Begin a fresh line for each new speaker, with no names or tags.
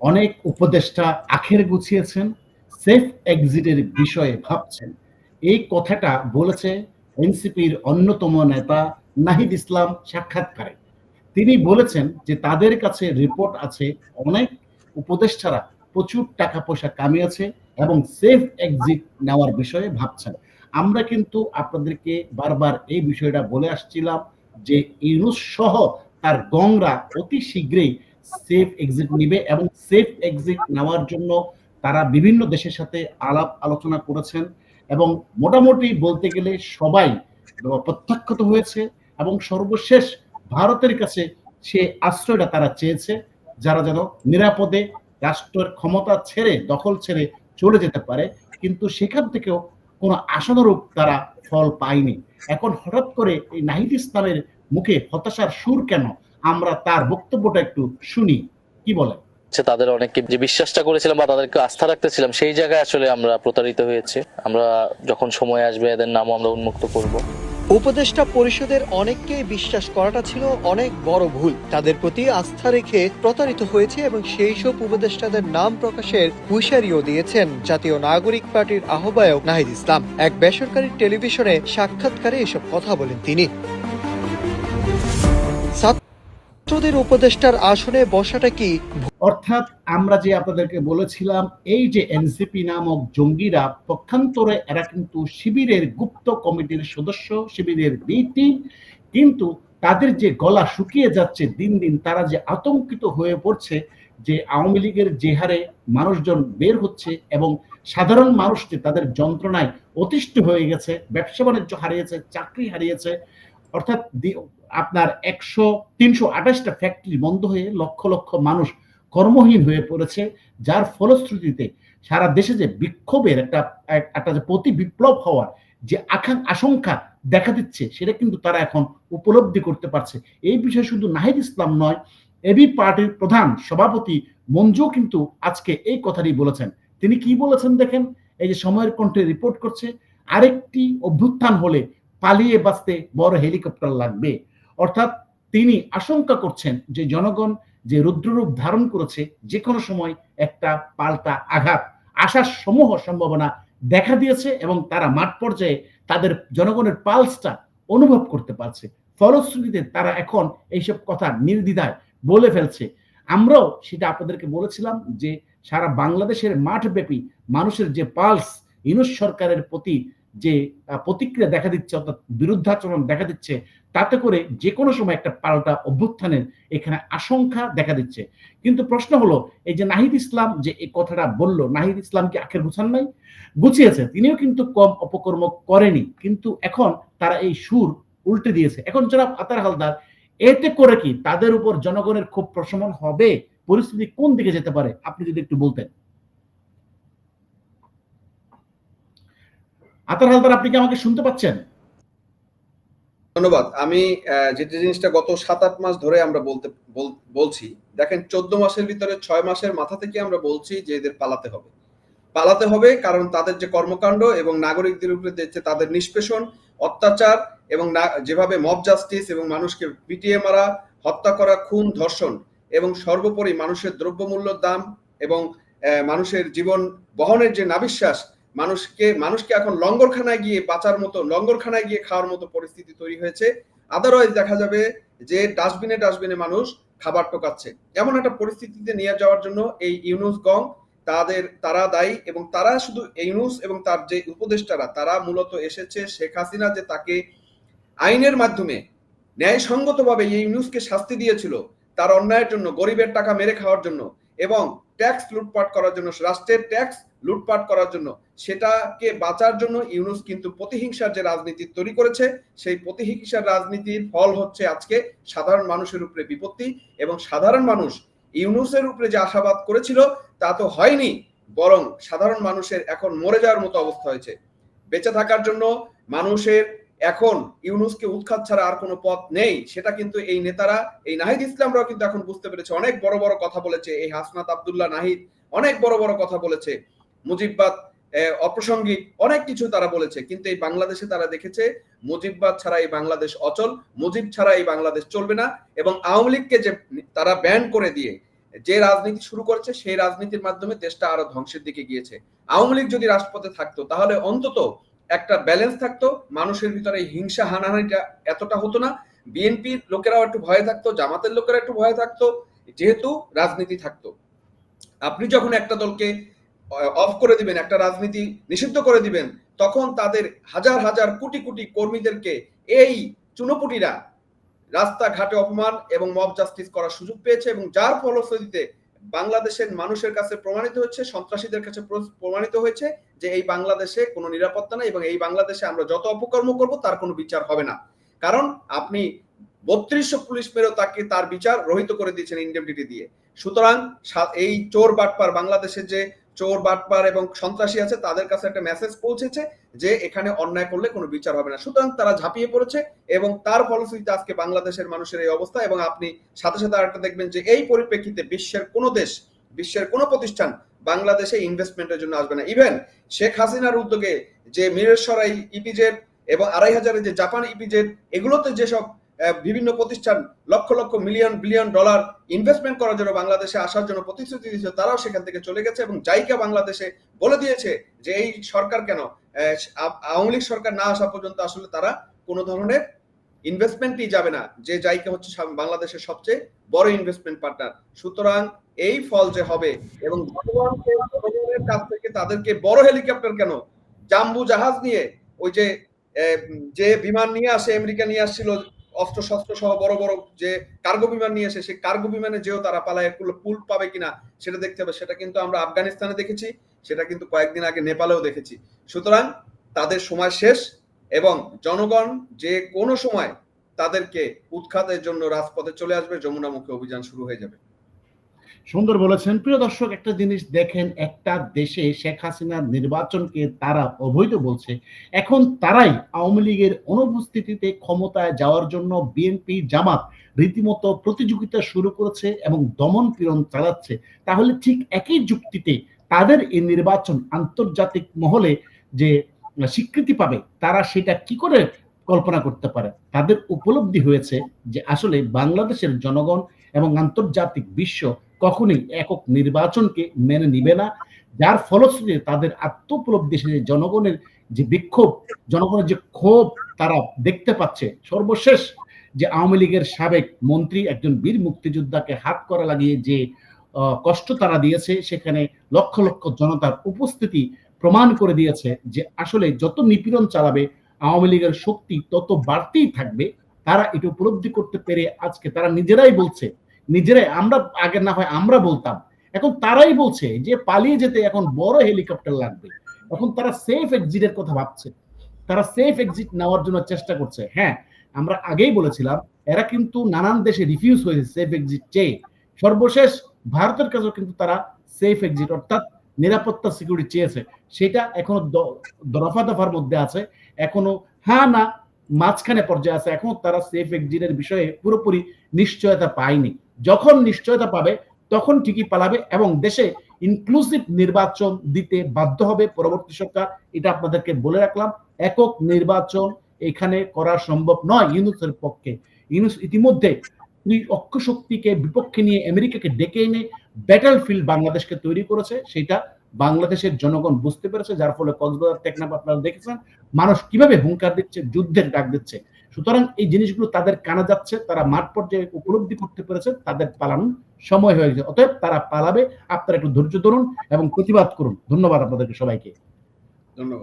অনেক উপদেষ্টা আখের গুছিয়েছেন, সেফ এক্সিটের বিষয়ে ভাবছেন। এই কথাটা বলেছে এনসিপির অন্যতম নেতা নাহিদ ইসলাম সাক্ষাৎকারে। তিনি বলেছেন যে তাদের কাছে রিপোর্ট আছে, অনেক উপদেষ্টারা প্রচুর টাকা পয়সা কামিয়েছে এবং সেফ এক্সিট নেওয়ার বিষয়ে ভাবছেন। আমরা কিন্তু আপনাদেরকে বারবার এই বিষয়টা বলে আসছিলাম যে ইউনুস সহ তার গংরা অতি শীঘ্রই সেফ এক্সিট নিবে এবং সেফ এক্সিট নেওয়ার জন্য তারা বিভিন্ন দেশের সাথে আলাপ আলোচনা করেছেন এবং মোটামুটি বলতে গেলে সবাই প্রত্যাখ্যাত হয়েছে এবং সর্বশেষ ভারতের কাছে সে আশ্রয়টা তারা চেয়েছে, যারা যেন নিরাপদে রাষ্ট্রের ক্ষমতা ছেড়ে, দখল ছেড়ে চলে যেতে পারে। কিন্তু সেখান থেকেও কোনো আশানুরূপ তারা ফল পায়নি। এখন হঠাৎ করে এই নাহিদ ইসলামের মুখে হতাশার সুর কেন? আমরা তার বক্তব্যটা একটু শুনি। কি বলে
তাদের অনেককে যে বিশ্বাসটা করেছিলাম বা তাদেরকে আস্থা রাখতেছিলাম সেই জায়গায় আসলে আমরা প্রতারিত হয়েছে। আমরা যখন সময় আসবে এদের নামও আমরা উন্মুক্ত করব।
উপদেষ্টা পরিষদের অনেককেই বিশ্বাস করাটা ছিল অনেক বড় ভুল। তাদের প্রতি আস্থা রেখে প্রতারিত হয়েছে এবং সেই সব উপদেষ্টাদের নাম প্রকাশের হুঁশিয়ারিও দিয়েছেন জাতীয় নাগরিক পার্টির আহ্বায়ক নাহিদ ইসলাম। এক বেসরকারি টেলিভিশনে সাক্ষাৎকারে এসব কথা বলেন তিনি। ছাত্রদের উপদেষ্টার আসনে বসাটা কি
অর্থাৎ আমরা যে আপনাদেরকে বলেছিলাম, এই যে এনসিপি নামক জঙ্গিরা পক্ষান্তরে এরা কিন্তু শিবিরের গুপ্ত কমিটির সদস্য, শিবিরের বি টিম কিন্তু তাদের যে গলা শুকিয়ে যাচ্ছে দিন দিন, তারা যে আতঙ্কিত হয়ে পড়ছে যে আওয়ামী লীগের যে হারে মানুষজন বের হচ্ছে এবং সাধারণ মানুষটি তাদের যন্ত্রণায় অতিষ্ঠ হয়ে গেছে, ব্যবসা বাণিজ্য হারিয়েছে, চাকরি হারিয়েছে, অর্থাৎ আপনার একশো, তিনশো আঠাশটা ফ্যাক্টরি বন্ধ হয়ে লক্ষ লক্ষ মানুষ কর্মহীন হয়ে পড়েছে, যার ফলশ্রুতিতে সারা দেশে যে বিক্ষোভের একটা একটা যে প্রতি বিপ্লব হওয়ার যে আকাং আশঙ্কা দেখা দিচ্ছে, সেটা কিন্তু তারা এখন উপলব্ধি করতে পারছে। এই বিষয়ে শুধু নাহিদ ইসলাম নয় এবি পার্টির প্রধান সভাপতি মঞ্জু কিন্তু আজকে এই কথাটি বলেছেন। তিনি কি বলেছেন দেখেন? এই যে সময়ের কণ্ঠে রিপোর্ট করছে, আরেকটি অভ্যুত্থান হলে পালিয়ে বাঁচতে বড় হেলিকপ্টার লাগবে। অর্থাৎ তিনি আশঙ্কা করছেন যে জনগণ যে রুদ্ররূপ ধারণ করেছে যে কোনো সময় একটা পাল্টা আঘাত আসার সমূহ সম্ভাবনা দেখা দিয়েছে এবং তারা মাঠ পর্যায়ে তাদের জনগণের পালসটা অনুভব করতে পারছে। ফলশ্রুতিতে তারা এখন এইসব কথা নির্দ্বিধায় বলে ফেলছে। আমরাও সেটা আপনাদেরকে বলেছিলাম যে সারা বাংলাদেশের মাঠব্যাপী মানুষের যে পালস, ইনুস সরকারের প্রতি যে প্রতিক্রিয়া দেখা দিচ্ছে অর্থাৎ বিরুদ্ধাচরণ দেখা দিচ্ছে তাতে করে যে কোনো সময় একটা পাল্টা অভ্যুত্থানের এখানে আশঙ্কা দেখা দিচ্ছে। কিন্তু প্রশ্ন হলো, এই যে নাহিদ ইসলাম যে এই কথাটা বলল, নাহিদ ইসলাম কি আখের গুছান নাই? গুছিয়েছে, তিনিও কিন্তু কম অপকর্ম করেনি, কিন্তু এখন তারা এই সুর উল্টে দিয়েছে। এখন যারা আতার হালদার, এতে করে কি তাদের উপর জনগণের খুব প্রশমন হবে? পরিস্থিতি কোন দিকে যেতে পারে? আপনি যদি একটু বলতেন। আতার হালদার, আপনি কি আমাকে শুনতে পাচ্ছেন?
ধন্যবাদ। আমি যে জিনিসটা গত সাত আট মাস ধরে আমরা বলতে বলছি, দেখেন চোদ্দ মাসের ভিতরে ছয় মাসের মাথা থেকে আমরা বলছি যে এদের পালাতে হবে। পালাতে হবে কারণ তাদের যে কর্মকাণ্ড এবং নাগরিকদের উপরে যে তাদের নিষ্পেষণ, অত্যাচার এবং যেভাবে মব জাস্টিস এবং মানুষকে পিটিয়ে মারা, হত্যা করা, খুন, ধর্ষণ এবং সর্বোপরি মানুষের দ্রব্যমূল্যর দাম এবং মানুষের জীবন বহনের যে নাবিশ্বাস মানুষকে মানুষকে এখন লঙ্গরখানায় গিয়ে বাঁচার মতো, লঙ্গরখানায় গিয়ে খাওয়ার মতো পরিস্থিতি তৈরি হয়েছে। আদারওয়াইজ দেখা যাবে যে ডাস্টবিনে ডাস্টবিনে মানুষ খাবার টোকাচ্ছে। এমন একটা পরিস্থিতিতে নিয়ে যাওয়ার জন্য এই ইউনুস গং তাদের, তারা দায়ী এবং তারা শুধু ইউনুস এবং তার যে উপদেষ্টারা, তারা মূলত এসেছে শেখ হাসিনা যে তাকে আইনের মাধ্যমে ন্যায়সঙ্গতভাবে ইউনুসকে শাস্তি দিয়েছিল, তার অন্যায়ের জন্য, গরিবের টাকা মেরে খাওয়ার জন্য। এবং ট্যাক্স লুটপাট করার জন্য, রাষ্ট্রের ট্যাক্স লুটপাট করার জন্য, সেটাকে বাঁচার জন্য ইউনুস কিন্তু প্রতিহিংসার যে রাজনীতি তৈরি করেছে, সেই প্রতিহিংসার রাজনীতির ফল হচ্ছে আজকে সাধারণ মানুষের উপরে বিপত্তি এবং সাধারণ মানুষ ইউনুসের উপরে যে আশাবাদ করেছিল, তা তো হয়নি, বরং সাধারণ মানুষের এখন মরে যাওয়ার মতো অবস্থা হয়েছে। বেঁচে থাকার জন্য মানুষের এখন ইউনুসকে উৎখাত ছাড়া আর কোনো পথ নেই। সেটা কিন্তু এই নেতারা, এই নাহিদ ইসলামরাও কিন্তু এখন বুঝতে পেরেছে। অনেক বড় বড় কথা বলেছে। এই হাসনাত আবদুল্লাহ নাহিদ অনেক বড় বড় কথা বলেছে। মুজিববাদ অপ্রাসঙ্গিক অনেক কিছু তারা বলেছে। কিন্তু এই বাংলাদেশে তারা দেখেছে, মুজিববাদ ছাড়া এই বাংলাদেশ অচল, মুজিব ছাড়া এই বাংলাদেশ চলবে না এবং আওয়ামী লীগকে যে তারা ব্যান করে দিয়ে যে রাজনীতি শুরু করেছে, সেই রাজনীতির মাধ্যমে দেশটা আরও ধ্বংসের দিকে গিয়েছে। আওয়ামী লীগ যদি রাষ্ট্রপথে থাকতো, তাহলে অন্তত একটা ব্যালেন্স থাকতো, মানুষের ভিতরে হিংসা হানাহানিটা এতটা হতো না। বিএনপির লোকেরাও একটু ভয়ে থাকতো, জামাতের লোকেরা একটু ভয়ে থাকতো, যেহেতু রাজনীতি থাকতো। আপনি যখন একটা দলকে অফ করে দিবেন, একটা রাজনীতি নিষিদ্ধ করে দিবেন, তখন তাদের হাজার হাজার কোটি কোটি কর্মীদেরকে এই চুনোপুটিরা রাস্তাঘাটে অপমান এবং মব জাস্টিস করার সুযোগ পেয়েছে এবং যার ফলশ্রুতিতে বাংলাদেশের মানুষের কাছে প্রমাণিত হচ্ছে, সন্ত্রাসীদের কাছে প্রমাণিত হয়েছে যে এই বাংলাদেশে কোনো নিরাপত্তা নাই এবং এই বাংলাদেশে আমরা যত অপকর্ম করব তার কোনো বিচার হবে না। কারণ আপনি বত্রিশশো পুলিশ মেরেও তাকে তার বিচার রহিত করে দিয়েছেন ইন্ডেমনিটি দিয়ে। সুতরাং এই চোর বাটপার বাংলাদেশের যে চোর, বাটপার এবং সন্ত্রাসী আছে, তাদের কাছে একটা মেসেজ পৌঁছেছে যে এখানে অন্যায় করলে কোনো বিচার হবে না। সুতরাং তারা ঝাঁপিয়ে পড়েছে এবং তার ফলশ্রুতিতে আজকে বাংলাদেশের মানুষের এই অবস্থা এবং আপনি সাথে সাথে আরেকটা দেখবেন যে এই পরিপ্রেক্ষিতে বিশ্বের কোনো দেশ, বিশ্বের কোনো প্রতিষ্ঠান বাংলাদেশে ইনভেস্টমেন্টের জন্য আসবে না। ইভেন শেখ হাসিনার উদ্যোগে যে মিরেশ্বরাই ইপিজেড এবং আড়াই হাজারের যে জাপান ইপিজেড এগুলোতে যেসব বিভিন্ন প্রতিষ্ঠান lakh lakh million billion dollar investment করার জন্য বাংলাদেশে আসার জন্য প্রতিশ্রুতি দিয়েছে, তারাও সেখান থেকে চলে গেছে এবং জাইকা বাংলাদেশে বলে দিয়েছে যে এই সরকার কেন? আওয়ামী লীগ সরকার না আসা পর্যন্ত আসলে তারা কোনো ধরনের ইনভেস্টমেন্টই যাবে না। যে জাইকা হচ্ছে বাংলাদেশের সবচেয়ে বড় ইনভেস্টমেন্ট পার্টনার সুতরাং এই ফল যে হবে এবং কাছ থেকে তাদেরকে বড় হেলিকপ্টার কেন? জাম্বু জাহাজ নিয়ে ওই যে যে বিমান নিয়ে আসে, আমেরিকা নিয়ে আসছিল অস্ত্র শস্ত্র সহ বড় বড় যে কার্গো বিমান নিয়ে এসে, সেই কার্গো বিমানে যেও তারা পালায় পুল পাবে কিনা সেটা দেখতে হবে। সেটা কিন্তু আমরা আফগানিস্তানে দেখেছি, সেটা কিন্তু কয়েকদিন আগে নেপালেও দেখেছি। সুতরাং তাদের সময় শেষ এবং জনগণ যে কোনো সময় তাদেরকে উৎখাতের জন্য রাজপথে চলে আসবে, যমুনামুখী অভিযান শুরু হয়ে যাবে।
সুন্দর বলেছেন, প্রিয় দর্শক, একটা জিনিস দেখেন, একটা দেশে শেখ হাসিনার নির্বাচনকে তারা অবৈধ বলছে। এখন তারাই আওয়ামী লীগের অনুপস্থিতিতে ক্ষমতায় যাওয়ার জন্য বিএনপি জামাত রীতিমতো প্রতিযোগিতা শুরু করেছে এবং দমন পীড়ন চালাচ্ছে। তাহলে ঠিক একই যুক্তিতে তাদের এই নির্বাচন আন্তর্জাতিক মহলে যে স্বীকৃতি পাবে, তারা সেটা কি করে কল্পনা করতে পারে? তাদের উপলব্ধি হয়েছে যে আসলে বাংলাদেশের জনগণ এবং আন্তর্জাতিক বিশ্ব কখনোই একক নির্বাচনকে মেনে নিবে না। যার ফলশ্রুতিতে তাদের আত্মোপলব্ধি যে জনগণের যে বিক্ষোভ, জনগণের যে ক্ষোভ তারা দেখতে পাচ্ছে। সর্বশেষ যে আওয়ামী লীগের সাবেক মন্ত্রী একজন বীর মুক্তিযোদ্ধাকে হাত করা লাগিয়ে যে কষ্ট তারা দিয়েছে, সেখানে লক্ষ লক্ষ জনতার উপস্থিতি প্রমাণ করে দিয়েছে যে আসলে যত নিপীড়ন চালাবে, আওয়ামী লীগের শক্তি তত বাড়তেই থাকবে। তারা এটা উপলব্ধি করতে পেরে আজকে তারা নিজেরাই বলছে নিজেরাই, আমরা আগে না হয় আমরা বলতাম। এখন তারাই বলছে যে পালিয়ে যেতে এখন বড় হেলিকপ্টার লাগবে। এখন তারা সেফ এক্সিটের কথা ভাবছে। তারা সেফ এক্সিট নেওয়ার জন্য চেষ্টা করছে। হ্যাঁ আমরা আগেই বলেছিলাম, এরা কিন্তু নানান দেশে রিফিউজ হয়েছে সেফ এক্সিট চেয়ে। সর্বশেষ ভারতের কাছেও কিন্তু তারা সেফ এক্সিট অর্থাৎ নিরাপত্তা সিকিউরিটি চেয়েছে। সেটা এখনও দফা দফার মধ্যে আছে। এখনও হ্যাঁ না, মাঝখানে পর্যায়ে আছে। এখনও তারা সেফ এক্সিটের বিষয়ে পুরোপুরি নিশ্চয়তা পায়নি। যখন নিশ্চয়তা পাবে, তখন ঠিকই পালাবে এবং দেশে ইনক্লুসিভ নির্বাচন দিতে বাধ্য হবে পরবর্তী সরকার। এটা আপনাদেরকে বলে রাখলাম, একক নির্বাচন এখানে করা সম্ভব নয় ইউনুসের পক্ষে। ইউনুস ইতিমধ্যে ত্রি- অক্ষ শক্তিকে বিপক্ষে নিয়ে আমেরিকাকে ডেকে এনে ব্যাটল ফিল্ড বাংলাদেশকে তৈরি করেছে। সেটা বাংলাদেশের জনগণ বুঝতে পেরেছে, যার ফলে কক্সবাজার টেকনাফ আপনারা দেখেছেন। মানুষ কীভাবে হুঙ্কার দিচ্ছে, যুদ্ধের ডাক দিচ্ছে। সুতরাং এই জিনিসগুলো তাদের কানা যাচ্ছে, তারা মাঠ পর্যায়ে উপলব্ধি করতে পেরেছে, তাদের পালানো সময় হয়ে গেছে। অতএব তারা পালাবে, আপনারা একটু ধৈর্য ধরুন এবং প্রতিবাদ করুন। ধন্যবাদ আপনাদেরকে সবাইকে।
ধন্যবাদ।